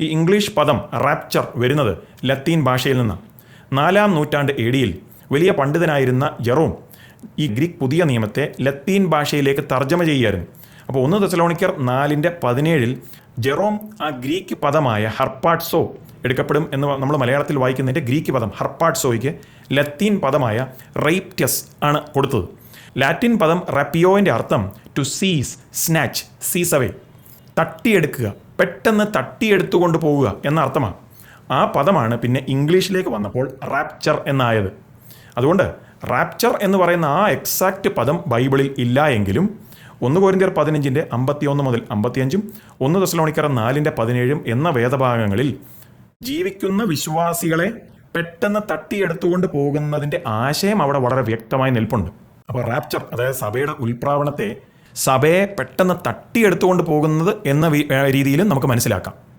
ഈ ഇംഗ്ലീഷ് പദം റാപ്ചർ വരുന്നത് ലത്തീൻ ഭാഷയിൽ നിന്നാണ് നാലാം നൂറ്റാണ്ട് എ ഡിയിൽ വലിയ പണ്ഡിതനായിരുന്ന ജെറോം ഈ ഗ്രീക്ക് പുതിയ നിയമത്തെ ലത്തീൻ ഭാഷയിലേക്ക് തർജമ ചെയ്യുകയായിരുന്നു അപ്പോൾ ഒന്ന് തെസലോണിക്കർ നാലിന്റെ പതിനേഴിൽ ജെറോം ആ ഗ്രീക്ക് പദമായ ഹർപ്പാട്സോ എടുക്കപ്പെടും എന്ന് നമ്മൾ മലയാളത്തിൽ വായിക്കുന്നതിന്റെ ഗ്രീക്ക് പദം ഹർപ്പാട്സോയ്ക്ക് ലത്തീൻ പദമായ റൈപ്റ്റസ് ആണ് കൊടുത്തത്. ലാറ്റിൻ പദം റപ്പിയോന്റെ അർത്ഥം to seize snatch seize away തട്ടിയെടുക്കുക. പെട്ടെന്ന് തട്ടിയെടുത്തുകൊണ്ട് പോവുക എന്ന അർത്ഥമാണ് ആ പദമാണ് പിന്നെ ഇംഗ്ലീഷിലേക്ക് വന്നപ്പോൾ റാപ്ചർ എന്നായത്. അതുകൊണ്ട് റാപ്ചർ എന്ന് പറയുന്ന ആ എക്സാക്റ്റ് പദം ബൈബിളിൽ ഇല്ല എങ്കിലും ഒന്ന് കോരിന്ത്യർ പതിനഞ്ചിന്റെ അമ്പത്തിയൊന്ന് മുതൽ അമ്പത്തിയഞ്ചും ഒന്ന് ദശലോണിക്കർ നാലിന്റെ പതിനേഴും എന്ന വേദഭാഗങ്ങളിൽ ജീവിക്കുന്ന വിശ്വാസികളെ പെട്ടെന്ന് തട്ടിയെടുത്തുകൊണ്ട് പോകുന്നതിന്റെ ആശയം അവിടെ വളരെ വ്യക്തമായി നിൽപ്പുണ്ട്. അപ്പോൾ റാപ്ചർ അതായത് സഭയുടെ ഉൽപ്രാവണത്തെ സഭയെ പെട്ടെന്ന് തട്ടിയെടുത്തുകൊണ്ട് പോകുന്നത് എന്ന രീതിയിലും നമുക്ക് മനസ്സിലാക്കാം.